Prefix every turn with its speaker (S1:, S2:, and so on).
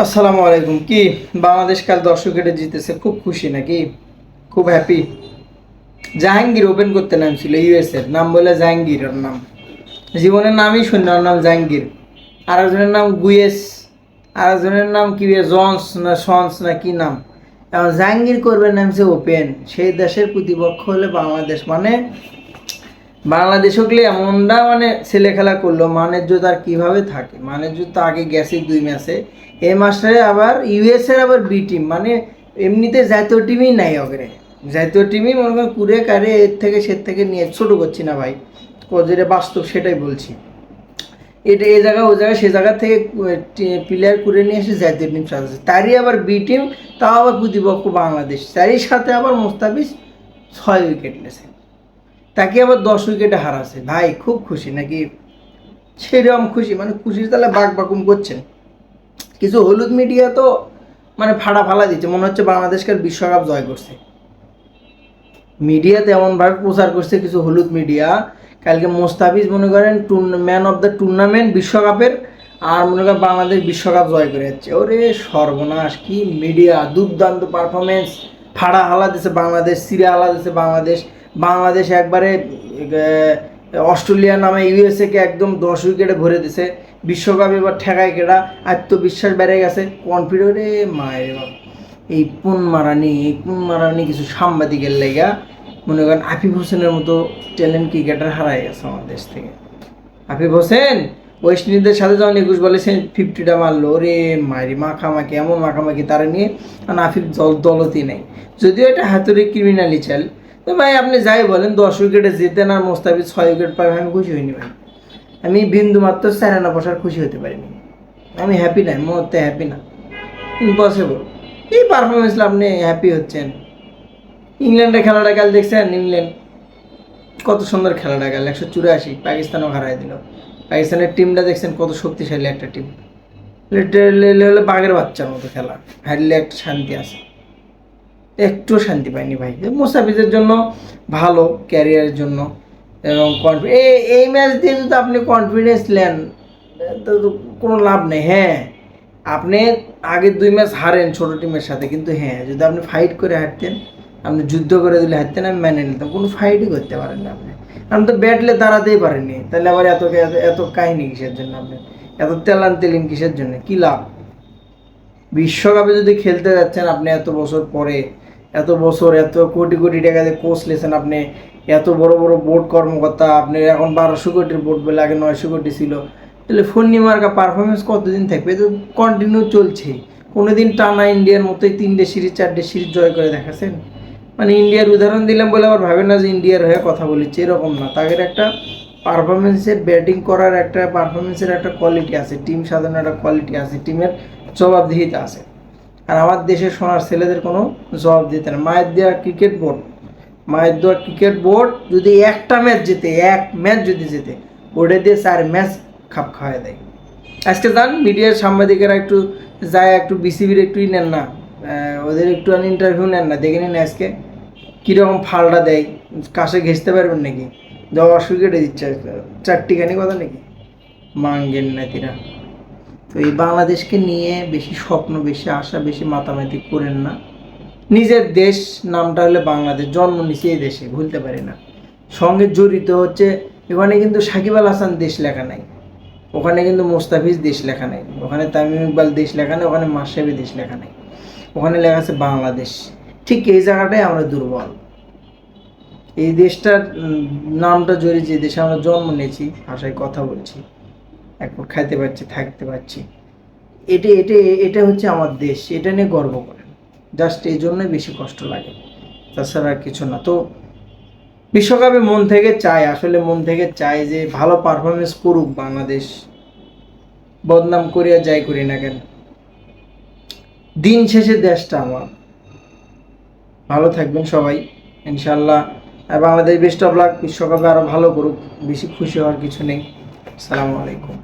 S1: আসসালামু আলাইকুম। কি, বাংলাদেশ কাল দর্শক এটা জিতেছে, খুব খুশি নাকি? খুব হ্যাপি জাহাঙ্গীর ওপেন করতে নামছিল ইউএস এর নাম বলে জাহাঙ্গীর ওর নাম। জীবনের নামই শূন্য, ওর নাম জাহাঙ্গীর। আর একজনের নাম গুয়েস আর একজনের নাম কি জনস না সন্স না কি নাম? জাহাঙ্গীর করবে নামছে ওপেন সেই দেশের প্রতিপক্ষ হলে বাংলাদেশ। মানে বাংলাদেশ হলে এমনটা মানে ছেলে খেলা করল, মানের জোত আর কীভাবে থাকে? মানের জোত তো আগে গেছে দুই ম্যাচে। এই মাসে আবার ইউএস এর আবার বি টিম মানে এমনিতে জাতীয় টিমই নাই অগ্রে জাতীয় টিমই মনে করেন কুড়ে কারে এর থেকে সে থেকে নিয়ে ছোটো করছি না ভাই। যেটা বাস্তব সেটাই বলছি। এটা এ জায়গা ও জায়গা, সে জায়গা থেকে প্লেয়ার করে নিয়ে এসে জাতীয় টিম সাজাচ্ছে তারই আবার বি টিম তাও আবার প্রতিপক্ষ বাংলাদেশ। তারই সাথে আবার মোস্তাফিজ ছয় উইকেট নেছে। তাকে আবার দশ উইকেটে হারাছে ভাই, খুব খুশি নাকি? সেরকম খুশি। মানে খুশির তাহলে বাক বাকুম করছেন। কিছু হলুদ মিডিয়া তো মানে ফাড়া ফালা দিচ্ছে। মনে হচ্ছে বাংলাদেশকে বিশ্বকাপ জয় করছে। মিডিয়াতে এমনভাবে প্রচার করছে কিছু হলুদ মিডিয়া। কালকে মোস্তাফিজ মনে করেন ম্যান অফ দ্য টুর্নামেন্ট বিশ্বকাপের, আর মনে করেন বাংলাদেশ বিশ্বকাপ জয় করে যাচ্ছে। ওরে সর্বনাশ, কি মিডিয়া, দুর্দান্ত পারফরমেন্স ফাড়া হালা দিছে বাংলাদেশ সিরিয়া হালা দিছে বাংলাদেশ। বাংলাদেশ একবারে অস্ট্রেলিয়া নামে ইউএসএ কে একদম দশ উইকেটে ভরে দিছে। বিশ্বকাপ এবার ঠেকায় কেটা আত্মবিশ্বাস বেড়ে গেছে। কনফিডেন্টে মায়ের এই পুন মারানি এই পুন মারানি কিছু সাংবাদিকের লেগা, মনে করেন আফিফ হোসেনের মতো ট্যালেন্ট ক্রিকেটার হারাই গেছে আমার দেশ থেকে। আফিফ হোসেন ওয়েস্ট ইন্ডিজের সাথে যখন একুশ বলে সে ফিফটিটা মারলো রে মারি মাখামাখি, এমন মাখামাখি তারা নিয়ে, কারণ আফিফ দল দলতি নেই। যদিও এটা হাতুড়ি ক্রিমিনালি চাল তো ভাই, আপনি যাই বলেন, দশ উইকেটে জিতেন আর মোস্তাফিজ ছয় উইকেট পাবে আমি খুশি হইনি ভাই। আমি বিন্দু মাত্র স্যারেনা বসার খুশি হতে পারিনি। আমি হ্যাপি নাই মুহূর্তে হ্যাপি না। ইম্পসিবল এই পারফরমেন্স আপনি হ্যাপি হচ্ছেন। ইংল্যান্ডের খেলাটা কাল দেখছেন, ইংল্যান্ড। কত সুন্দর খেলাটা গেল একশো চুরাশি, পাকিস্তানও হারাই দিল। পাকিস্তানের টিমটা দেখছেন, কত শক্তিশালী একটা টিম হলে বাঘের বাচ্চার মতো খেলা। হারলে একটা শান্তি আছে। একটু শান্তি পাইনি ভাই। মুসাফিজের জন্য ভালো ক্যারিয়ারের জন্য এবং এই ম্যাচ দিয়ে যদি আপনি কনফিডেন্স নেন, তো কোনো লাভ নেই। হ্যাঁ আপনি আগের দুই ম্যাচ হারেন ছোটো টিমের সাথে, কিন্তু হ্যাঁ যদি আপনি ফাইট করে হারতেন, আপনি যুদ্ধ করে দিলে হারতেন, আমি মেনে নিতাম। কোনো ফাইটই করতে পারেন না আপনি। আপনি তো ব্যাটলে দাঁড়াতেই পারেননি। তাহলে আবার এত এত কাহিনী কিসের জন্য আপনি? এত তেলান তেলিম কিসের জন্য? কী লাভ? বিশ্বকাপে যদি খেলতে যাচ্ছেন আপনি এত বছর পরে এত বছর, এত কোটি কোটি টাকা দিয়ে কোচ লেছেন আপনি, এত বড় বড় বোর্ড কর্মকর্তা, আপনি এখন বারোশো কোটির বোর্ড বলে আগে নয়শো কোটি ছিল। তাহলে ফর্নিমার্কা পারফরমেন্স কতদিন থাকবে? তো কন্টিনিউ চলছেই কোনোদিন টানা ইন্ডিয়ার মতোই তিনটে সিরিজ চারটে সিরিজ জয় করে দেখাছেন মানে ইন্ডিয়ার উদাহরণ দিলাম বলে আবার ভাবেন না যে ইন্ডিয়ার হয়ে কথা বলেছে, এরকম না। তাদের একটা পারফরমেন্সের ব্যাটিং করার একটা পারফরমেন্সের একটা কোয়ালিটি আছে টিম সাজানোর একটা কোয়ালিটি আছে টিমের জবাবদিহিতা আছে। আর আমার দেশে সোনার ছেলেদের কোনো জবাব দিতে না। মায়ের দেওয়া ক্রিকেট বোর্ড মায়ের দেওয়া ক্রিকেট বোর্ড যদি একটা ম্যাচ জেতে, এক ম্যাচ যদি জেতে, ওটা দিয়ে চার ম্যাচ খাপ খাওয়াই দেয়। আজকে যান মিডিয়ার সাংবাদিকেরা একটু যায়, একটু বিসিবির একটুই নেন না। ওদের একটু ইন্টারভিউ নেন না। দেখে নিন আজকে কীরকম ফালটা দেয়। কাছে ঘেঁচতে পারবেন নাকি? দশ উইকেটে দিচ্ছে। চারটিখানি কথা নাকি? মাঙ্গেন নাতিরা। তো এই বাংলাদেশকে নিয়ে বেশি স্বপ্ন, বেশি আশা, বেশি মাতামাতি করেন না। নিজের দেশ নামটা হলে বাংলাদেশ, জন্ম নিচে এই দেশে, ভুলতে পারি না। সঙ্গে জড়িত হচ্ছে, এখানে কিন্তু সাকিব আল হাসান দেশ লেখা নাই। ওখানে কিন্তু মোস্তাফিজ দেশ লেখা নাই। ওখানে তামিম ইকবাল দেশ লেখা নেই, ওখানে মাসাবি দেশ লেখা নেই। ওখানে লেখা আছে বাংলাদেশ। ঠিক এই জায়গাটাই আমরা দুর্বল। এই দেশটার নামটা জড়িয়ে যে দেশে আমরা জন্ম নিয়েছি, ভাষায় কথা বলছি। এখন খাইতে পারছি, থাকতে পারছি। এটা এটা এটা হচ্ছে আমার দেশ, এটা নিয়ে গর্ব করেন। জাস্ট এই জন্যই বেশি কষ্ট লাগে। তাছাড়া আর কিছু না। তো বিশ্বকাপে মন থেকে চাই, আসলে মন থেকে চাই যে ভালো পারফরমেন্স করুক বাংলাদেশ। বদনাম করি আর যাই করি না কেন। দিন শেষে দেশটা আমার। ভালো থাকবেন সবাই ইনশাল্লাহ আর বাংলাদেশ বেস্ট অফ লাক বিশ্বকাপে আরও ভালো করুক, বেশি খুশি হওয়ার কিছু নেই। আসসালামু আলাইকুম।